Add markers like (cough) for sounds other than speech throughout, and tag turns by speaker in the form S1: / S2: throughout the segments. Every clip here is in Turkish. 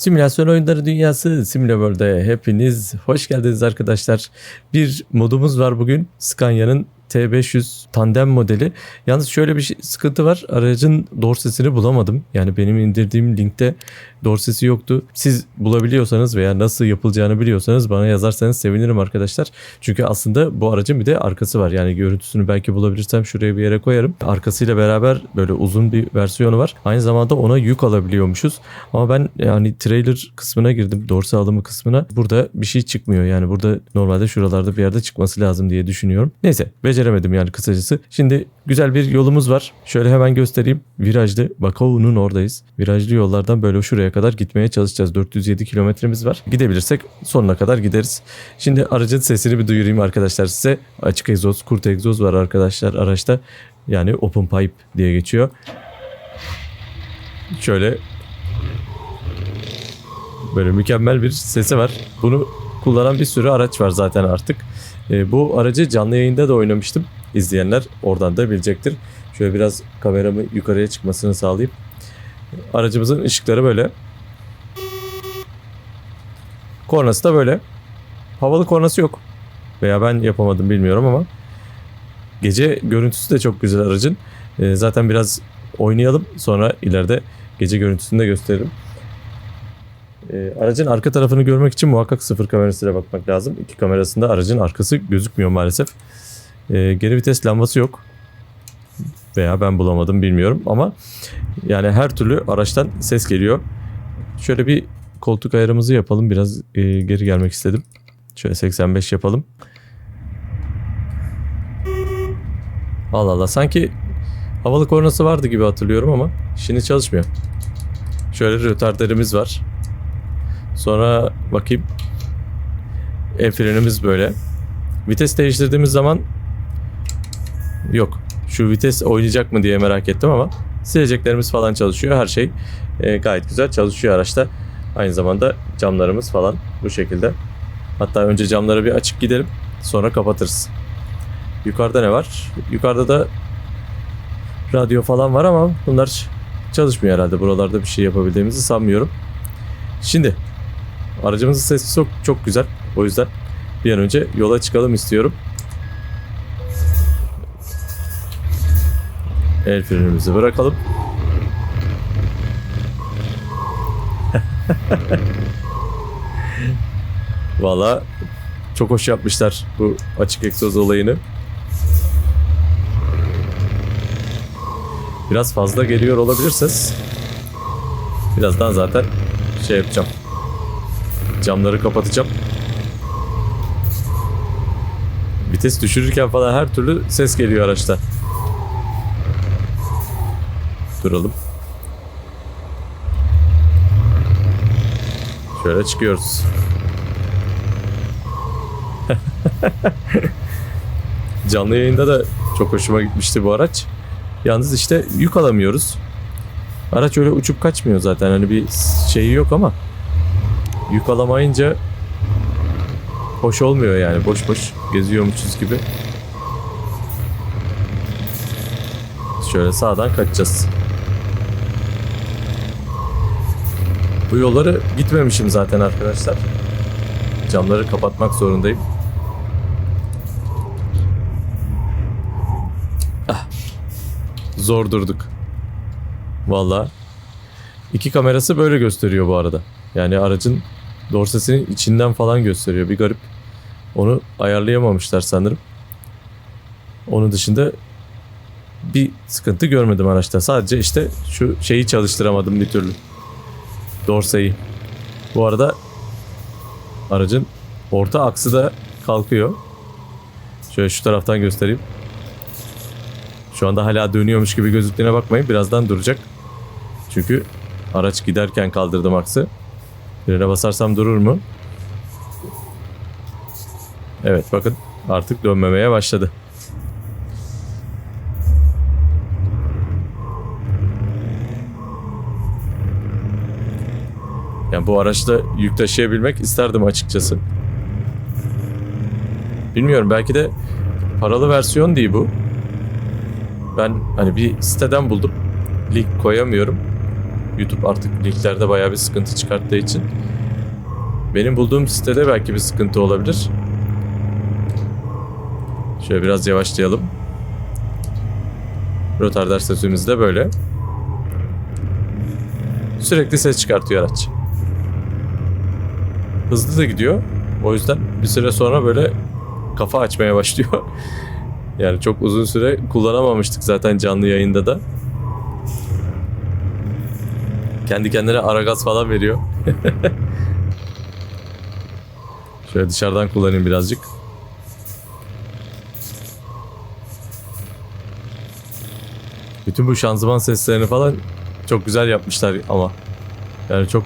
S1: Simülasyon oyunları dünyası Simulaworld'e hepiniz hoş geldiniz arkadaşlar. Bir modumuz var bugün. Scania'nın T500 tandem modeli. Yalnız şöyle bir şey, sıkıntı var. Aracın dorsesini bulamadım. Yani benim indirdiğim linkte dorsesi yoktu. Siz bulabiliyorsanız veya nasıl yapılacağını biliyorsanız bana yazarsanız sevinirim arkadaşlar. Çünkü aslında bu aracın bir de arkası var. Yani görüntüsünü belki bulabilirsem şuraya bir yere koyarım. Arkasıyla beraber böyle uzun bir versiyonu var. Aynı zamanda ona yük alabiliyormuşuz. Ama ben yani trailer kısmına girdim. Dorse alımı kısmına. Burada bir şey çıkmıyor. Yani burada normalde şuralarda bir yerde çıkması lazım diye düşünüyorum. Neyse beceremedim yani kısacası. Şimdi güzel bir yolumuz var. Şöyle hemen göstereyim. Virajlı Bakov'un oradayız. Virajlı yollardan böyle şuraya kadar gitmeye çalışacağız. 407 kilometremiz var. Gidebilirsek sonuna kadar gideriz. Şimdi aracın sesini bir duyurayım arkadaşlar size. Açık egzoz, kurt egzoz var arkadaşlar araçta. Yani open pipe diye geçiyor. Şöyle böyle mükemmel bir sesi var. Bunu kullanan bir sürü araç var zaten artık. Ee, bu aracı canlı yayında da oynamıştım. İzleyenler oradan da bilecektir. Şöyle biraz kameramı yukarıya çıkmasını sağlayayım. Aracımızın ışıkları böyle. Kornası da böyle. Havalı kornası yok. Veya ben yapamadım bilmiyorum ama. Gece görüntüsü de çok güzel aracın. Ee, zaten biraz oynayalım. Sonra ileride gece görüntüsünü de gösteririm. Ee, aracın arka tarafını görmek için muhakkak sıfır kamerasıyla bakmak lazım. İki kamerasında aracın arkası gözükmüyor maalesef. Ee, geri vites lambası yok. Veya ben bulamadım bilmiyorum ama yani her türlü araçtan ses geliyor. Şöyle bir koltuk ayarımızı yapalım. Biraz e, geri gelmek istedim. Şöyle 85 yapalım. Allah Allah sanki havalı kornası vardı gibi hatırlıyorum ama şimdi çalışmıyor. Şöyle rötarderimiz var. Sonra bakayım. El frenimiz böyle. Vites değiştirdiğimiz zaman yok. Şu vites oynayacak mı diye merak ettim ama sileceklerimiz falan çalışıyor. Her şey e, gayet güzel çalışıyor araçta. Aynı zamanda camlarımız falan bu şekilde. Hatta önce camları bir açık gidelim. Sonra kapatırız. Yukarıda ne var? Yukarıda da radyo falan var ama bunlar çalışmıyor herhalde. Buralarda bir şey yapabildiğimizi sanmıyorum. Şimdi aracımızın sesi çok çok güzel. O yüzden bir an önce yola çıkalım istiyorum. El frenimizi bırakalım. (laughs) Valla çok hoş yapmışlar bu açık egzoz olayını. Biraz fazla geliyor olabilir ses. Birazdan zaten şey yapacağım. Camları kapatacağım. Vites düşürürken falan her türlü ses geliyor araçta. Duralım. Şöyle çıkıyoruz. (laughs) Canlı yayında da çok hoşuma gitmişti bu araç. Yalnız işte yük alamıyoruz. Araç öyle uçup kaçmıyor zaten. Hani bir şeyi yok ama yük alamayınca hoş olmuyor yani. Boş boş geziyormuşuz gibi. Şöyle sağdan kaçacağız. Bu yolları gitmemişim zaten arkadaşlar. Camları kapatmak zorundayım. Ah. Zor durduk. Valla. İki kamerası böyle gösteriyor bu arada. Yani aracın dorsesinin içinden falan gösteriyor. Bir garip. Onu ayarlayamamışlar sanırım. Onun dışında bir sıkıntı görmedim araçta. Sadece işte şu şeyi çalıştıramadım bir türlü. Dorseyi. Bu arada aracın orta aksı da kalkıyor. Şöyle şu taraftan göstereyim. Şu anda hala dönüyormuş gibi gözüktüğüne bakmayın. Birazdan duracak. Çünkü araç giderken kaldırdım aksı. Frene basarsam durur mu? Evet bakın artık dönmemeye başladı. Yani bu araçla yük taşıyabilmek isterdim açıkçası. Bilmiyorum belki de paralı versiyon değil bu. Ben hani bir siteden buldum. Link koyamıyorum. YouTube artık linklerde bayağı bir sıkıntı çıkarttığı için. Benim bulduğum sitede belki bir sıkıntı olabilir. Şöyle biraz yavaşlayalım. Rotarder sesimiz de böyle. Sürekli ses çıkartıyor araç. Hızlı da gidiyor. O yüzden bir süre sonra böyle kafa açmaya başlıyor. (laughs) yani çok uzun süre kullanamamıştık zaten canlı yayında da. Kendi kendine ara gaz falan veriyor. Şöyle dışarıdan kullanayım birazcık. Bütün bu şanzıman seslerini falan çok güzel yapmışlar ama. Yani çok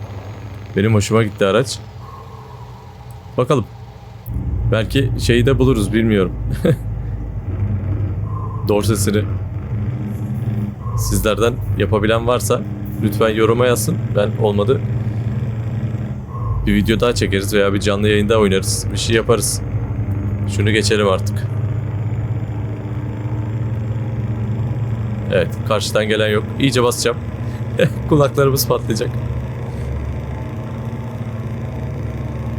S1: benim hoşuma gitti araç. Bakalım. Belki şeyi de buluruz bilmiyorum. (laughs) Dorsesini. Sizlerden yapabilen varsa lütfen yoruma yazsın. Ben olmadı. Bir video daha çekeriz veya bir canlı yayında oynarız. Bir şey yaparız. Şunu geçelim artık. Evet karşıdan gelen yok. İyice basacağım. (laughs) Kulaklarımız patlayacak.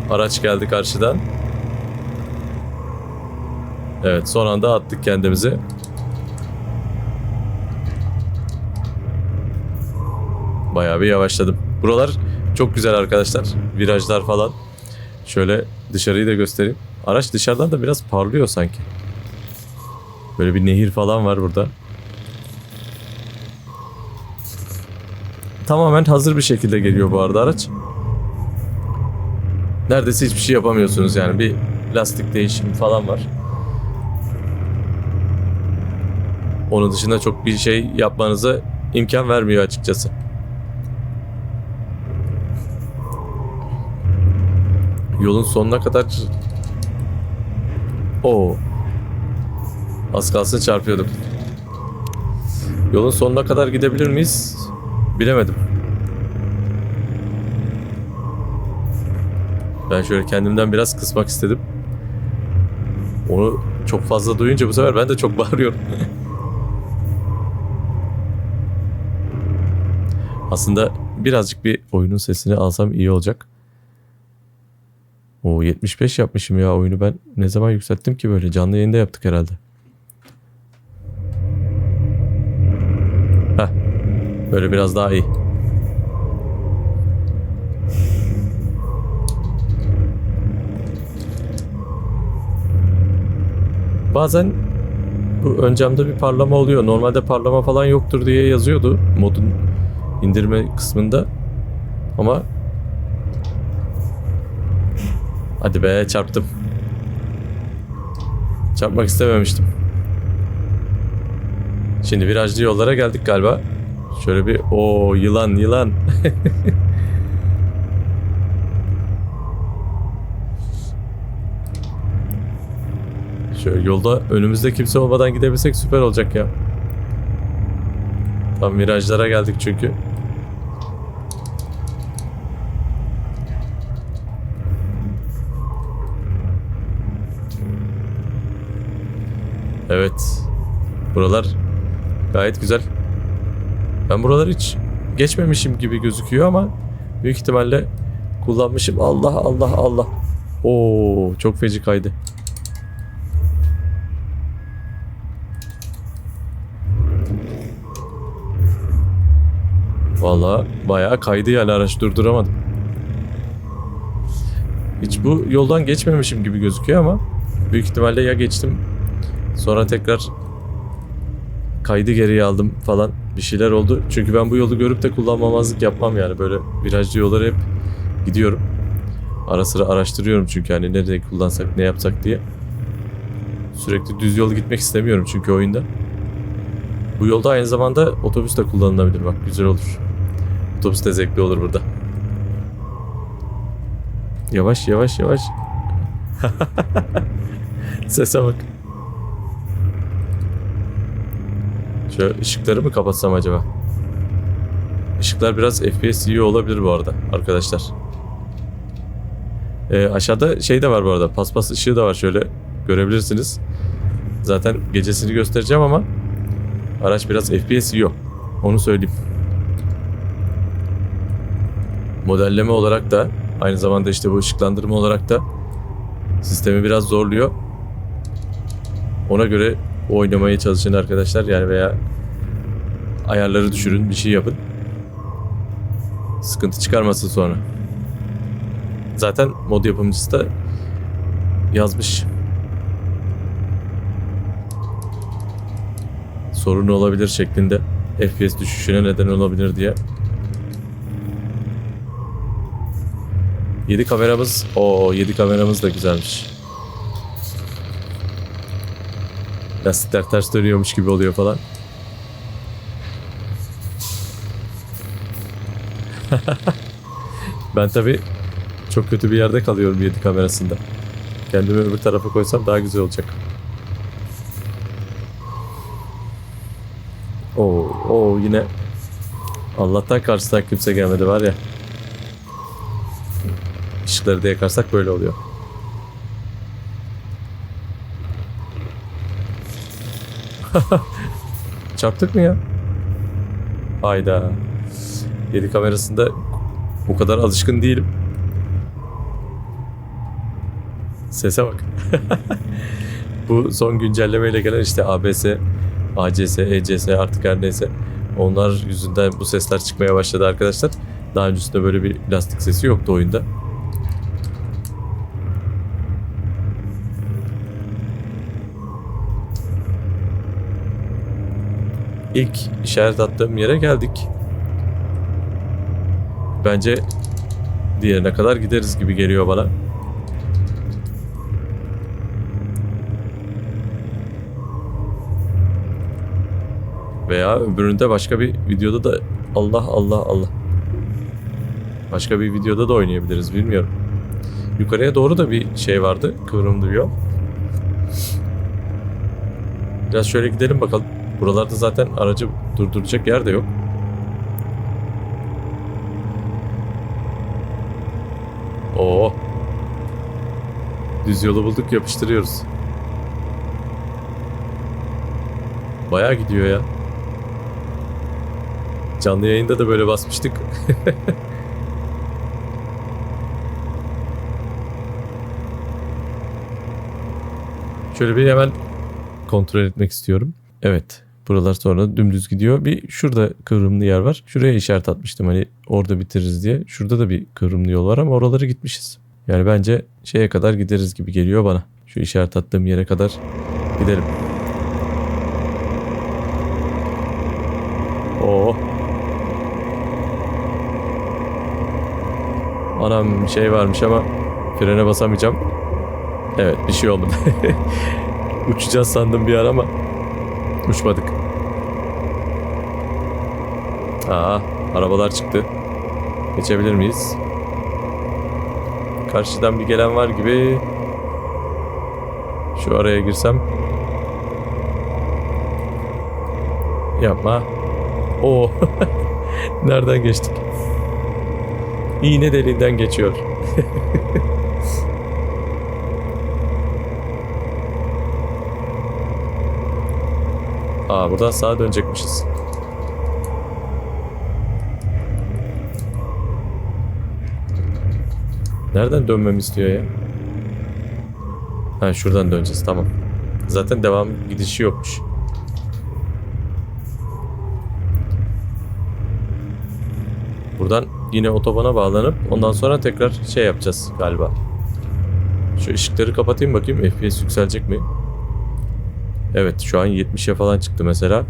S1: Araç geldi karşıdan. Evet son anda attık kendimizi. Bayağı bir yavaşladım. Buralar çok güzel arkadaşlar. Virajlar falan. Şöyle dışarıyı da göstereyim. Araç dışarıdan da biraz parlıyor sanki. Böyle bir nehir falan var burada. Tamamen hazır bir şekilde geliyor bu arada araç. Neredeyse hiçbir şey yapamıyorsunuz yani. Bir lastik değişimi falan var. Onun dışında çok bir şey yapmanıza imkan vermiyor açıkçası. Yolun sonuna kadar o Az kalsın çarpıyorduk. Yolun sonuna kadar gidebilir miyiz? Bilemedim. Ben şöyle kendimden biraz kısmak istedim. Onu çok fazla duyunca bu sefer ben de çok (laughs) bağırıyorum. Aslında birazcık bir oyunun sesini alsam iyi olacak. O 75 yapmışım ya oyunu ben ne zaman yükselttim ki böyle canlı yayında yaptık herhalde. Heh. Böyle biraz daha iyi. Bazen bu ön camda bir parlama oluyor. Normalde parlama falan yoktur diye yazıyordu modun indirme kısmında. Ama Hadi be çarptım. Çarpmak istememiştim. Şimdi virajlı yollara geldik galiba. Şöyle bir o yılan yılan. (laughs) Şöyle yolda önümüzde kimse olmadan gidebilsek süper olacak ya. Tam virajlara geldik çünkü. Evet. Buralar gayet güzel. Ben buraları hiç geçmemişim gibi gözüküyor ama büyük ihtimalle kullanmışım. Allah Allah Allah. Oo çok feci kaydı. Vallahi bayağı kaydı yani araç durduramadım. Hiç bu yoldan geçmemişim gibi gözüküyor ama büyük ihtimalle ya geçtim sonra tekrar kaydı geriye aldım falan bir şeyler oldu. Çünkü ben bu yolu görüp de kullanmamazlık yapmam yani böyle virajlı yolları hep gidiyorum. Ara sıra araştırıyorum çünkü hani nereye kullansak ne yapsak diye. Sürekli düz yol gitmek istemiyorum çünkü oyunda. Bu yolda aynı zamanda otobüs de kullanılabilir bak güzel olur. Otobüs de zevkli olur burada. Yavaş yavaş yavaş. (laughs) Sese bak. Şöyle ışıkları mı kapatsam acaba? Işıklar biraz FPS iyi olabilir bu arada arkadaşlar. Ee, aşağıda şey de var bu arada. Paspas ışığı da var şöyle görebilirsiniz. Zaten gecesini göstereceğim ama araç biraz FPS yiyor. Onu söyleyeyim. modelleme olarak da aynı zamanda işte bu ışıklandırma olarak da sistemi biraz zorluyor. Ona göre oynamaya çalışın arkadaşlar yani veya ayarları düşürün bir şey yapın. Sıkıntı çıkarmasın sonra. Zaten mod yapımcısı da yazmış. Sorun olabilir şeklinde. FPS düşüşüne neden olabilir diye. 7 kameramız. o 7 kameramız da güzelmiş. Lastikler ters dönüyormuş gibi oluyor falan. (laughs) ben tabi çok kötü bir yerde kalıyorum 7 kamerasında. Kendimi öbür tarafa koysam daha güzel olacak. Oo, oo yine Allah'tan karşısından kimse gelmedi var ya. Işıkları da yakarsak böyle oluyor. (laughs) Çarptık mı ya? Hayda. 7 kamerasında o kadar alışkın değilim. Sese bak. (laughs) Bu son güncellemeyle gelen işte ABS, ACS, ECS artık her neyse. Onlar yüzünden bu sesler çıkmaya başladı arkadaşlar. Daha öncesinde böyle bir lastik sesi yoktu oyunda. İlk işaret attığım yere geldik. Bence diğerine kadar gideriz gibi geliyor bana. Veya öbüründe başka bir videoda da Allah Allah Allah. Başka bir videoda da oynayabiliriz bilmiyorum. Yukarıya doğru da bir şey vardı. Kıvrımlı bir yol. Biraz şöyle gidelim bakalım. Buralarda zaten aracı durduracak yer de yok. Oo. Düz yolu bulduk yapıştırıyoruz. Bayağı gidiyor ya. Canlı yayında da böyle basmıştık. (laughs) Şöyle bir hemen kontrol etmek istiyorum. Evet. Buralar sonra dümdüz gidiyor. Bir şurada kıvrımlı yer var. Şuraya işaret atmıştım hani orada bitiririz diye. Şurada da bir kıvrımlı yol var ama oraları gitmişiz. Yani bence şeye kadar gideriz gibi geliyor bana. Şu işaret attığım yere kadar gidelim. Oo. Anam şey varmış ama frene basamayacağım. Evet bir şey olmadı. (laughs) Uçacağız sandım bir an ama uçmadık. Aa, arabalar çıktı. Geçebilir miyiz? Karşıdan bir gelen var gibi. Şu araya girsem. Yapma. Oo. (laughs) Nereden geçtik? İğne deliğinden geçiyor. (laughs) Aa buradan sağa dönecekmişiz. Nereden dönmemi istiyor ya? Ha şuradan döneceğiz tamam. Zaten devam gidişi yokmuş. Buradan yine otobana bağlanıp ondan sonra tekrar şey yapacağız galiba. Şu ışıkları kapatayım bakayım FPS yükselecek mi? Evet şu an 70'e falan çıktı mesela.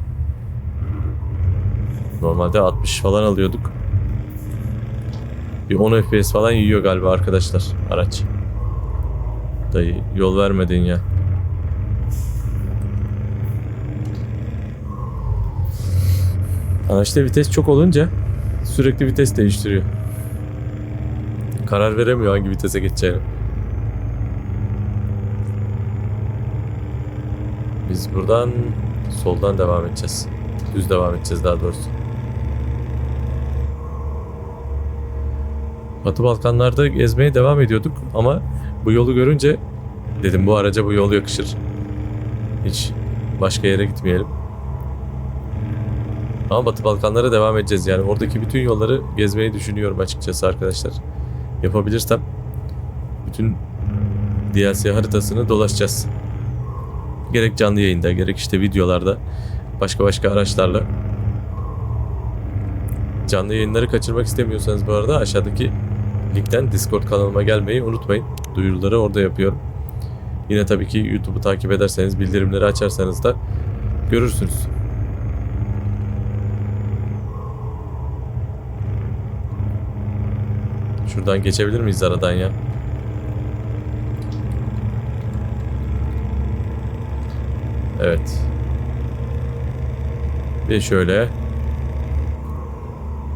S1: Normalde 60 falan alıyorduk. Bir 10 FPS falan yiyor galiba arkadaşlar araç. Dayı yol vermedin ya. Araçta vites çok olunca sürekli vites değiştiriyor. Karar veremiyor hangi vitese geçeceğini. Biz buradan soldan devam edeceğiz. Düz devam edeceğiz daha doğrusu. Batı Balkanlarda gezmeye devam ediyorduk ama bu yolu görünce dedim bu araca bu yol yakışır. Hiç başka yere gitmeyelim. Ama Batı Balkanlara devam edeceğiz yani. Oradaki bütün yolları gezmeyi düşünüyorum açıkçası arkadaşlar. Yapabilirsem bütün DLC haritasını dolaşacağız. Gerek canlı yayında gerek işte videolarda başka başka araçlarla. Canlı yayınları kaçırmak istemiyorsanız bu arada aşağıdaki linkten Discord kanalıma gelmeyi unutmayın. Duyuruları orada yapıyorum. Yine tabii ki YouTube'u takip ederseniz bildirimleri açarsanız da görürsünüz. Şuradan geçebilir miyiz aradan ya? Evet. Bir şöyle.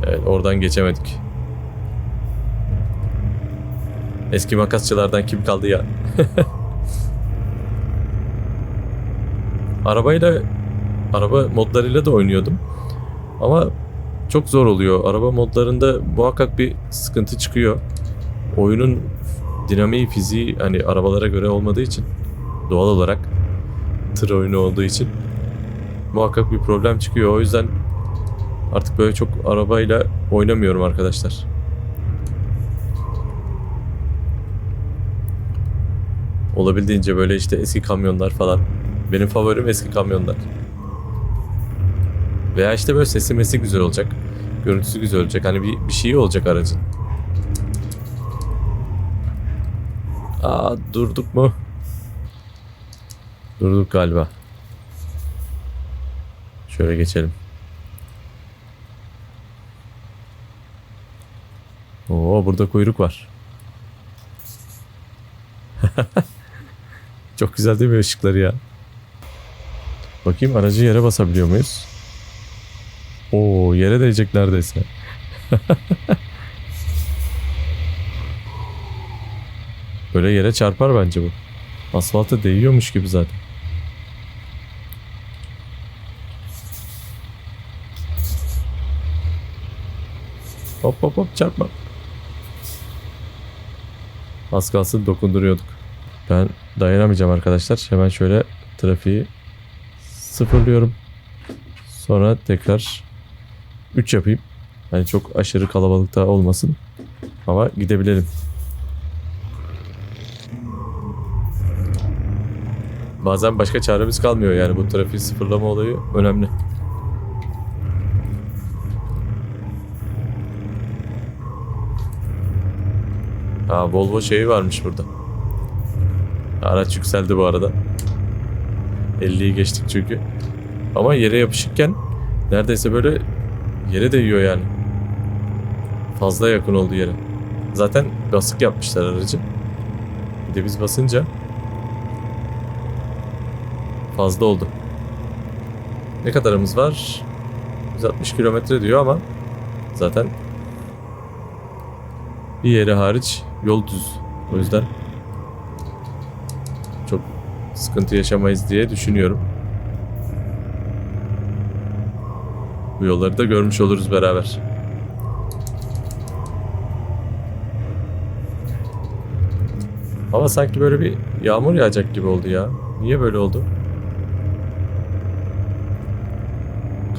S1: Evet oradan geçemedik. Eski makasçılardan kim kaldı ya? (laughs) Arabayla araba modlarıyla da oynuyordum. Ama çok zor oluyor. Araba modlarında muhakkak bir sıkıntı çıkıyor. Oyunun dinamiği, fiziği hani arabalara göre olmadığı için doğal olarak tır oyunu olduğu için muhakkak bir problem çıkıyor. O yüzden artık böyle çok arabayla oynamıyorum arkadaşlar. Olabildiğince böyle işte eski kamyonlar falan. Benim favorim eski kamyonlar. Veya işte böyle sesi mesi güzel olacak. Görüntüsü güzel olacak. Hani bir, bir şeyi olacak aracın. Aa durduk mu? Durduk galiba. Şöyle geçelim. Oo burada kuyruk var. (laughs) Çok güzel değil mi ışıkları ya? Bakayım aracı yere basabiliyor muyuz? Oo yere değecek neredeyse. (laughs) Böyle yere çarpar bence bu. Asfalta değiyormuş gibi zaten. Hop hop hop çarpma. Az kalsın dokunduruyorduk. Ben dayanamayacağım arkadaşlar. Hemen şöyle trafiği sıfırlıyorum. Sonra tekrar 3 yapayım. Yani çok aşırı kalabalıkta olmasın. Ama gidebilelim. Bazen başka çaremiz kalmıyor yani bu trafiği sıfırlama olayı önemli. Ha Volvo şeyi varmış burada. Araç yükseldi bu arada. 50'yi geçtik çünkü. Ama yere yapışıkken neredeyse böyle yere değiyor yani. Fazla yakın oldu yere. Zaten basık yapmışlar aracı. Bir de biz basınca fazla oldu. Ne kadarımız var? 160 kilometre diyor ama zaten bir yeri hariç yol düz. O yüzden sıkıntı yaşamayız diye düşünüyorum. Bu yolları da görmüş oluruz beraber. Ama sanki böyle bir yağmur yağacak gibi oldu ya. Niye böyle oldu?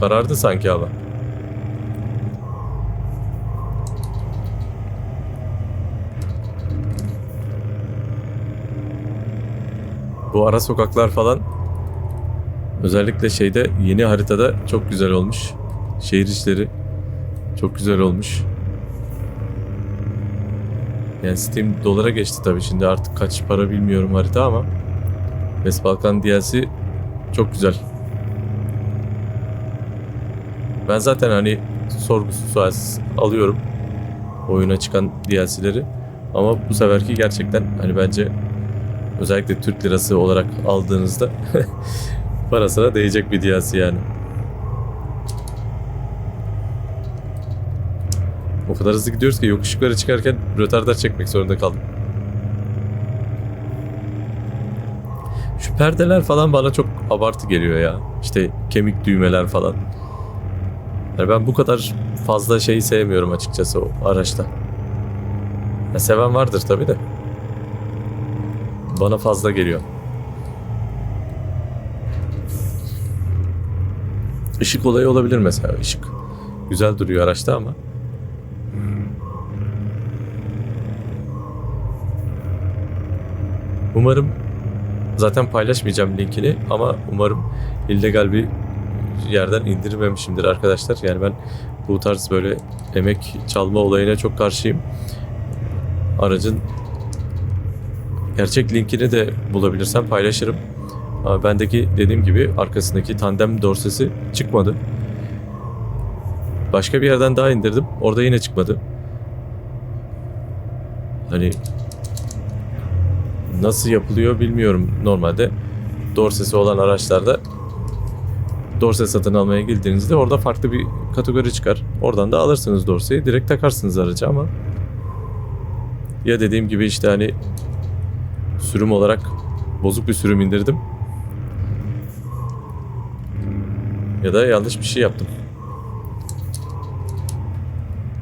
S1: Karardı sanki hava. Bu ara sokaklar falan özellikle şeyde yeni haritada çok güzel olmuş. Şehir içleri çok güzel olmuş. Yani Steam dolara geçti tabii şimdi artık kaç para bilmiyorum harita ama West Balkan DLC çok güzel. Ben zaten hani sualsiz alıyorum oyuna çıkan DLC'leri ama bu seferki gerçekten hani bence özellikle Türk lirası olarak aldığınızda (laughs) parasına değecek bir DLC yani. O kadar hızlı gidiyoruz ki yokuş yukarı çıkarken rötardar çekmek zorunda kaldım. Şu perdeler falan bana çok abartı geliyor ya. İşte kemik düğmeler falan. Yani ben bu kadar fazla şeyi sevmiyorum açıkçası o araçta. Ya seven vardır tabi de. Bana fazla geliyor. Işık olayı olabilir mesela. Işık güzel duruyor araçta ama. Umarım zaten paylaşmayacağım linkini ama umarım illegal bir yerden indirmemişimdir arkadaşlar. Yani ben bu tarz böyle emek çalma olayına çok karşıyım. Aracın gerçek linkini de bulabilirsem paylaşırım. Ama bendeki dediğim gibi arkasındaki tandem dorsesi çıkmadı. Başka bir yerden daha indirdim. Orada yine çıkmadı. Hani nasıl yapılıyor bilmiyorum normalde. Dorsesi olan araçlarda dorse satın almaya girdiğinizde orada farklı bir kategori çıkar. Oradan da alırsınız dorseyi. Direkt takarsınız araca ama ya dediğim gibi işte hani sürüm olarak bozuk bir sürüm indirdim. Ya da yanlış bir şey yaptım.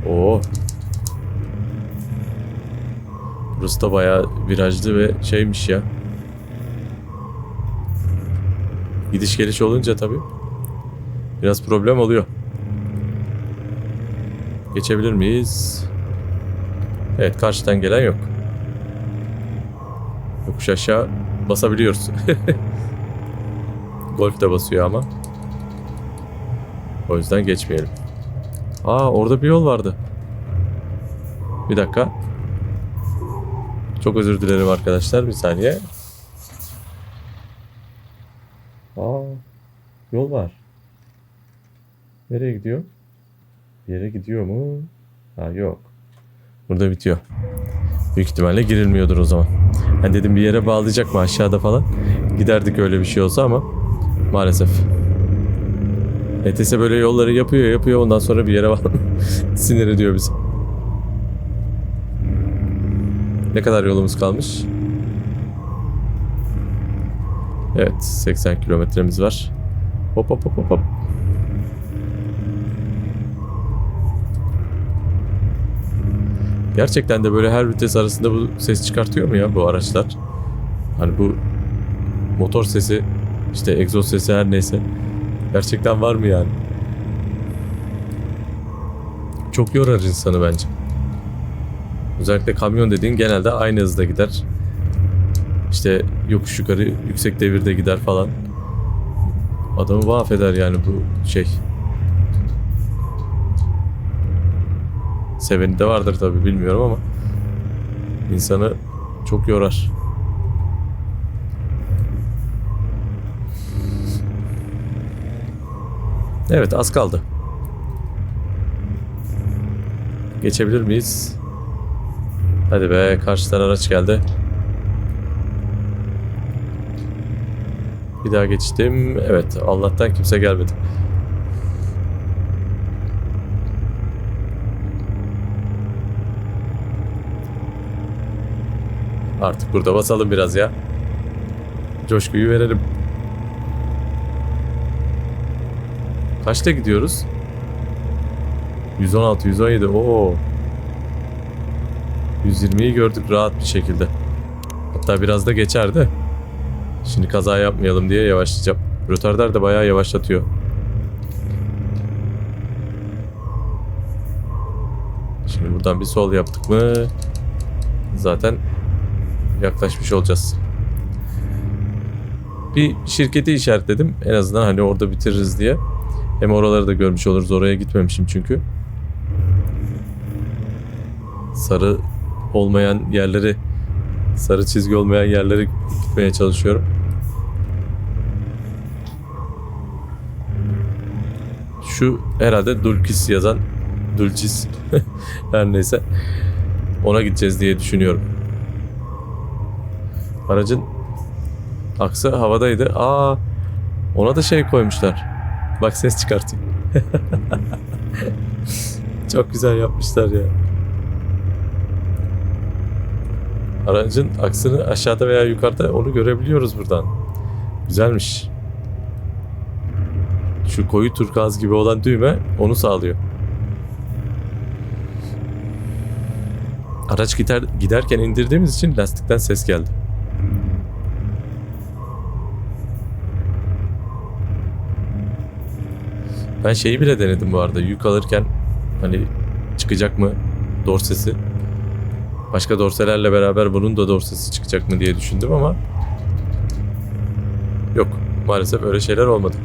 S1: Oo. Burası da bayağı virajlı ve şeymiş ya. Gidiş geliş olunca tabii biraz problem oluyor. Geçebilir miyiz? Evet karşıdan gelen yok. Yokuş aşağı basabiliyoruz. (laughs) Golf de basıyor ama. O yüzden geçmeyelim. Aa orada bir yol vardı. Bir dakika. Çok özür dilerim arkadaşlar. Bir saniye. Aa yol var. Nereye gidiyor? Bir yere gidiyor mu? Ha yok. Burada bitiyor. Büyük ihtimalle girilmiyordur o zaman. Ben dedim bir yere bağlayacak mı aşağıda falan. Giderdik öyle bir şey olsa ama maalesef. ETS böyle yolları yapıyor yapıyor ondan sonra bir yere bağlı. (laughs) Sinir ediyor bizi. Ne kadar yolumuz kalmış? Evet 80 kilometremiz var. Hop hop hop hop hop. Gerçekten de böyle her vites arasında bu ses çıkartıyor mu ya bu araçlar? Hani bu motor sesi işte egzoz sesi her neyse. Gerçekten var mı yani? Çok yorar insanı bence. Özellikle kamyon dediğin genelde aynı hızda gider. İşte yokuş yukarı yüksek devirde gider falan. Adamı mahveder yani bu şey. Seveni de vardır tabi bilmiyorum ama insanı çok yorar. Evet az kaldı. Geçebilir miyiz? Hadi be karşıdan araç geldi. Bir daha geçtim. Evet Allah'tan kimse gelmedi. Artık burada basalım biraz ya. Coşkuyu verelim. Kaçta gidiyoruz? 116, 117. Oo. 120'yi gördük rahat bir şekilde. Hatta biraz da geçerdi. Şimdi kaza yapmayalım diye yavaşlayacağım. Rötardar da bayağı yavaşlatıyor. Şimdi buradan bir sol yaptık mı zaten yaklaşmış olacağız. Bir şirketi işaretledim. En azından hani orada bitiririz diye. Hem oraları da görmüş oluruz. Oraya gitmemişim çünkü. Sarı olmayan yerleri sarı çizgi olmayan yerlere gitmeye çalışıyorum. Şu herhalde Dulkis yazan Dulcis (laughs) her neyse ona gideceğiz diye düşünüyorum. Aracın aksı havadaydı. Aa ona da şey koymuşlar. Bak ses çıkartayım. (laughs) Çok güzel yapmışlar ya. Aracın aksını aşağıda veya yukarıda onu görebiliyoruz buradan. Güzelmiş. Şu koyu turkuaz gibi olan düğme onu sağlıyor. Araç gider, giderken indirdiğimiz için lastikten ses geldi. Ben şeyi bile denedim bu arada. Yük alırken hani çıkacak mı dorsesi? Başka dorselerle beraber bunun da dorsesi çıkacak mı diye düşündüm ama yok. Maalesef öyle şeyler olmadı.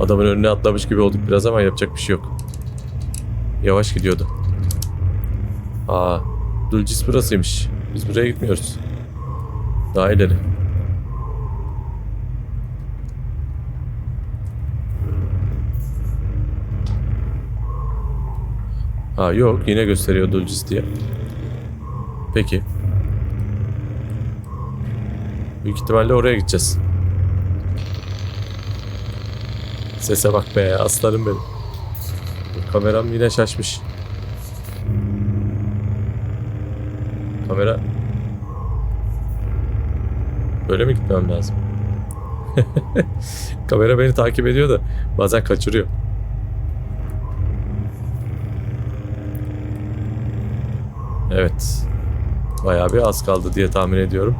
S1: Adamın önüne atlamış gibi olduk biraz ama yapacak bir şey yok. Yavaş gidiyordu. Aa, Dulcis burasıymış. Biz buraya gitmiyoruz. Daha ileri. Ha yok yine gösteriyor Dulcis diye. Peki. Büyük ihtimalle oraya gideceğiz. Sese bak be aslanım benim. Kameram yine şaşmış. Kamera... Böyle mi gitmem lazım? (laughs) Kamera beni takip ediyor da bazen kaçırıyor. Evet. Bayağı bir az kaldı diye tahmin ediyorum.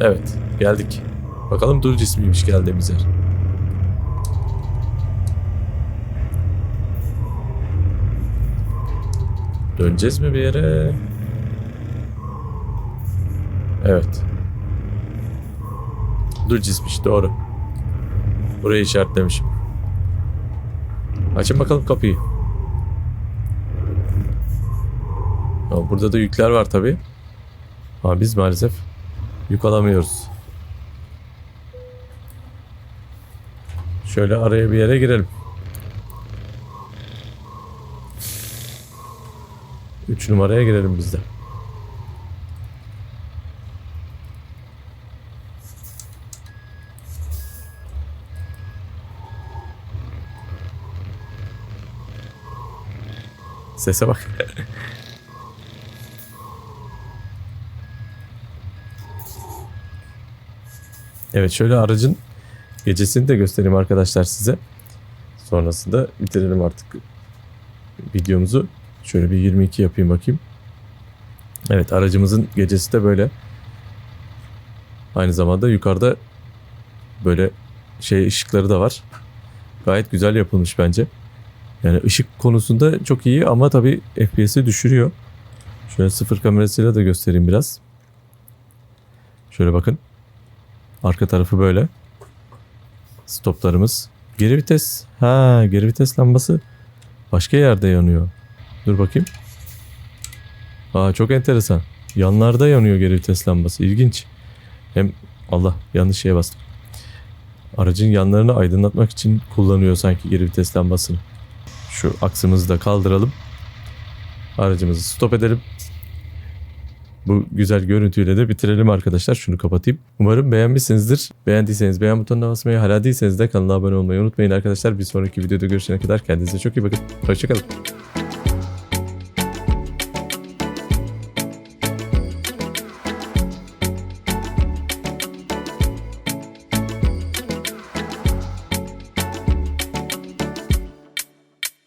S1: Evet, geldik. Bakalım Dul cismiymiş geldiğimiz yer. Döneceğiz mi bir yere? Evet. Dul cismiş doğru. Burayı işaretlemişim. Açın bakalım kapıyı. Burada da yükler var tabi. Ama biz maalesef yük alamıyoruz. Şöyle araya bir yere girelim. Üç numaraya girelim biz de. Sese bak. (laughs) Evet şöyle aracın gecesini de göstereyim arkadaşlar size. Sonrasında bitirelim artık videomuzu. Şöyle bir 22 yapayım bakayım. Evet aracımızın gecesi de böyle. Aynı zamanda yukarıda böyle şey ışıkları da var. Gayet güzel yapılmış bence. Yani ışık konusunda çok iyi ama tabii FPS'i düşürüyor. Şöyle sıfır kamerasıyla da göstereyim biraz. Şöyle bakın. Arka tarafı böyle. Stoplarımız. Geri vites. Ha, geri vites lambası başka yerde yanıyor. Dur bakayım. Aa çok enteresan. Yanlarda yanıyor geri vites lambası. İlginç. Hem Allah yanlış şeye bastım. Aracın yanlarını aydınlatmak için kullanıyor sanki geri vites lambasını. Şu aksımızı da kaldıralım. Aracımızı stop edelim. Bu güzel görüntüyle de bitirelim arkadaşlar. Şunu kapatayım. Umarım beğenmişsinizdir. Beğendiyseniz beğen butonuna basmayı, hala değilseniz de kanala abone olmayı unutmayın arkadaşlar. Bir sonraki videoda görüşene kadar kendinize çok iyi bakın. Hoşçakalın.